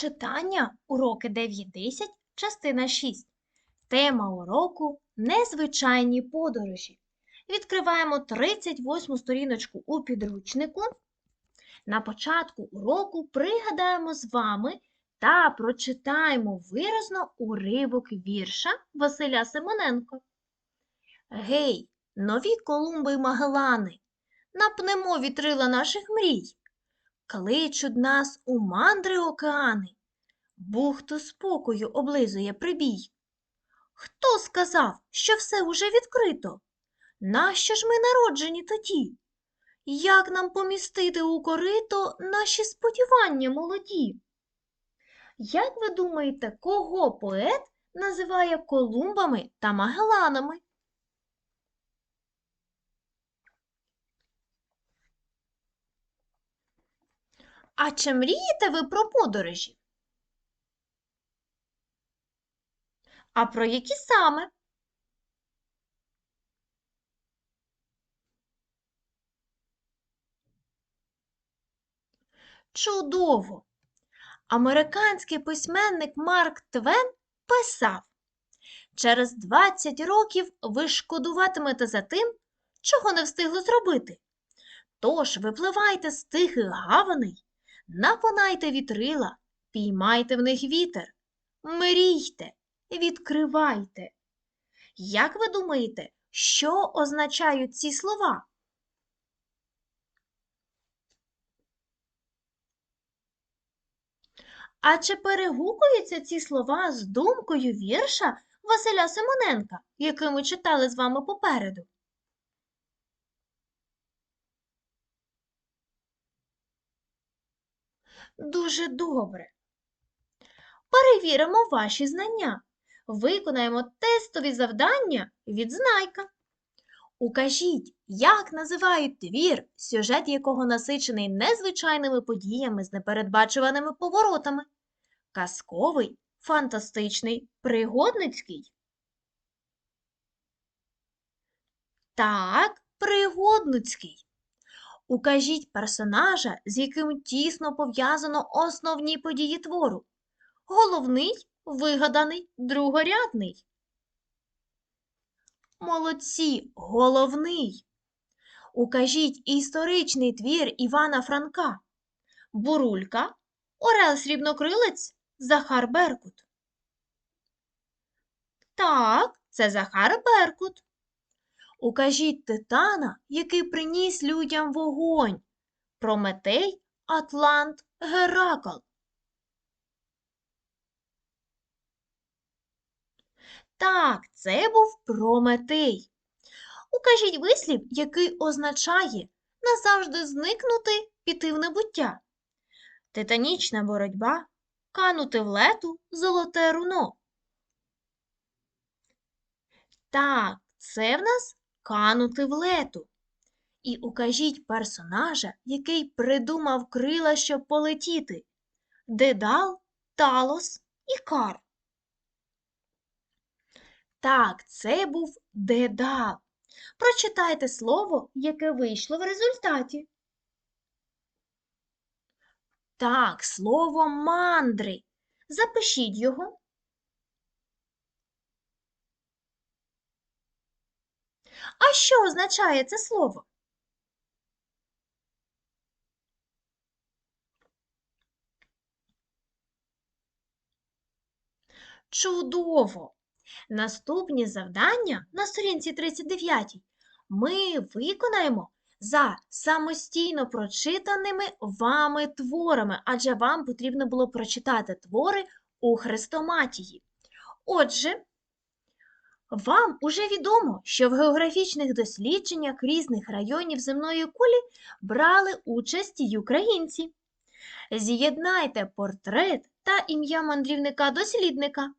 Читання уроки 9.10, частина 6. Тема уроку Незвичайні подорожі. Відкриваємо 38 сторіночку у підручнику. На початку уроку пригадаємо з вами та прочитаємо виразно уривок вірша Василя Симоненко. Гей, нові Колумби й Магелани, напнемо вітрила наших мрій. Кличуть нас у мандри океани, бухту спокою облизує прибій. Хто сказав, що все уже відкрито? Нащо ж ми народжені тоді? Як нам помістити у корито наші сподівання молоді? Як ви думаєте, кого поет називає Колумбами та Магеланами? А чи мрієте ви про подорожі? А про які саме? Чудово! Американський письменник Марк Твен писав: Через 20 років ви шкодуватимете за тим, чого не встигли зробити. Тож випливайте з тихих гаваней, напонайте вітрила, піймайте в них вітер, мрійте, відкривайте. Як ви думаєте, що означають ці слова? А чи перегукуються ці слова з думкою вірша Василя Симоненка, який ми читали з вами попереду? Дуже добре. Перевіримо ваші знання. Виконаємо тестові завдання від знайка. Укажіть, як називають твір, сюжет якого насичений незвичайними подіями з непередбачуваними поворотами. Казковий, фантастичний, пригодницький. Так, пригодницький. Укажіть персонажа, з яким тісно пов'язано основні події твору. Головний, вигаданий, другорядний. Молодці, головний. Укажіть історичний твір Івана Франка. Бурулька, Орел Срібнокрилець, Захар Беркут. Так, це Захар Беркут. Укажіть титана, який приніс людям вогонь. Прометей, Атлант, Геракл. Так, це був Прометей. Укажіть вислів, який означає назавжди зникнути, піти в небуття. Титанічна боротьба, канути в лету, золоте руно. Так, це в нас канути в лету. І укажіть персонажа, який придумав крила, щоб полетіти. Дедал, Талос і Кар. Так, це був Дедал. Прочитайте слово, яке вийшло в результаті. Так, слово мандри. Запишіть його. А що означає це слово? Чудово! Наступні завдання на сторінці 39 ми виконаємо за самостійно прочитаними вами творами, адже вам потрібно було прочитати твори у хрестоматії. Отже, вам уже відомо, що в географічних дослідженнях різних районів земної кулі брали участь й українці. З'єднайте портрет та ім'я мандрівника-дослідника.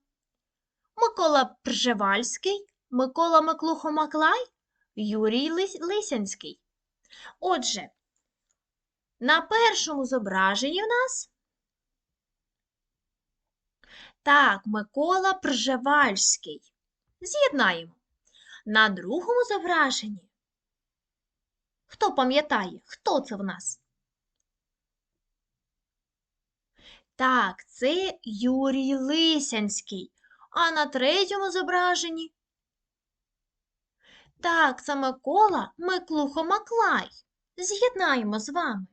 Микола Пржевальський, Микола Миклухо-Маклай, Юрій Лисянський. Отже, на першому зображенні в нас так, Микола Пржевальський. З'єднаємо. На другому зображенні. Хто пам'ятає, хто це в нас? Так, це Юрій Лисянський. А на третьому зображенні? Так, це Микола Миклухо Маклай. З'єднаємо з вами.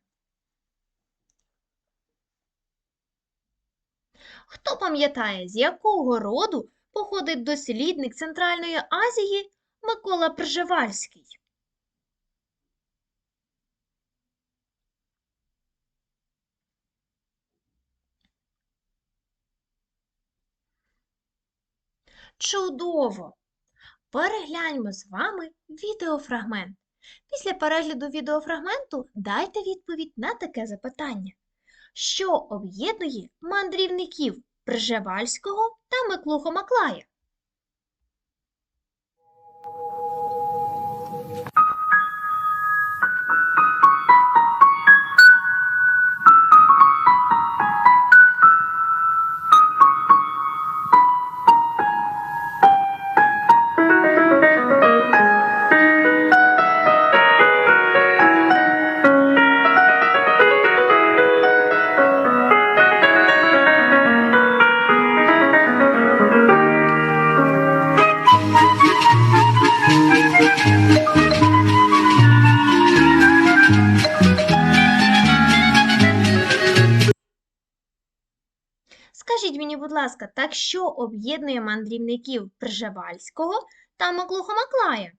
Хто пам'ятає, з якого роду походить дослідник Центральної Азії Микола Пржевальський? Чудово! Перегляньмо з вами відеофрагмент. Після перегляду відеофрагменту дайте відповідь на таке запитання. Що об'єднує мандрівників Пржевальського та Миклухо Маклая? Скажіть мені, будь ласка, так що об'єднує мандрівників Пржевальського та Миклухо Маклая?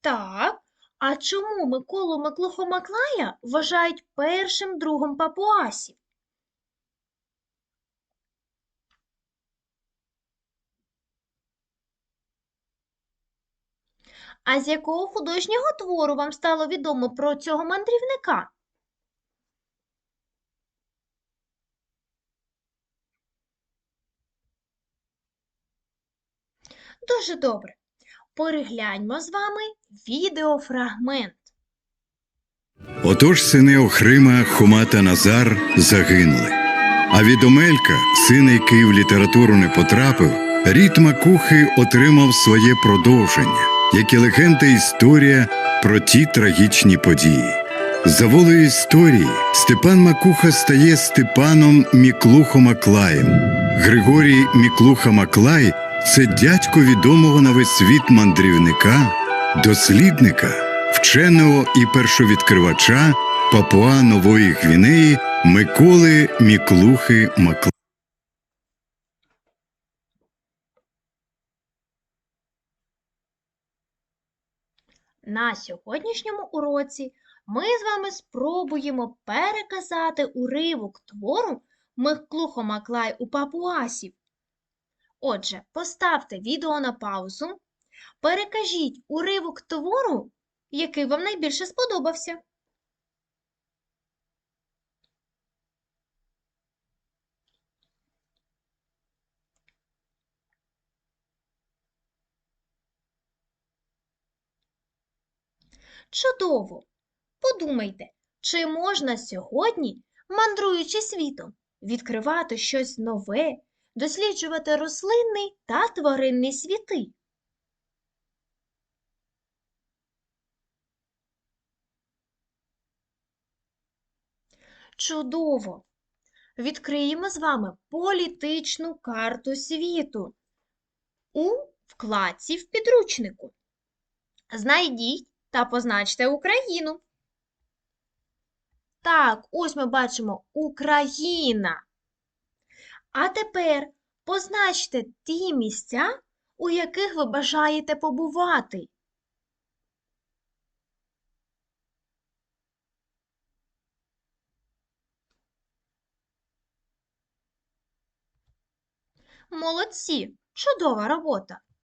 Так, а чому Миколу Миклухо Маклая вважають першим другом папуасів? А з якого художнього твору вам стало відомо про цього мандрівника? Дуже добре. Перегляньмо з вами відеофрагмент. Отож сини Охрима, Хома та Назар загинули. А від Омелька, сина, який в літературу не потрапив, рід Макухи отримав своє продовження, як і легенда історія про ті трагічні події. За волею історії Степан Макуха стає Степаном Міклухо Маклаєм. Григорій Міклуха Маклай це дядько відомого на весь світ мандрівника, дослідника, вченого і першовідкривача Папуа Нової Гвінеї Миколи Міклухи Маклая. На сьогоднішньому уроці ми з вами спробуємо переказати уривок твору Миклухо Маклай у папуасів. Отже, поставте відео на паузу, перекажіть уривок твору, який вам найбільше сподобався. Чудово! Подумайте, чи можна сьогодні, мандруючи світом, відкривати щось нове, досліджувати рослинний та тваринний світи? Чудово! Відкриємо з вами політичну карту світу у вкладці в підручнику. Знайдіть та позначте Україну. Так, ось ми бачимо Україна. А тепер позначте ті місця, у яких ви бажаєте побувати. Молодці! Чудова робота!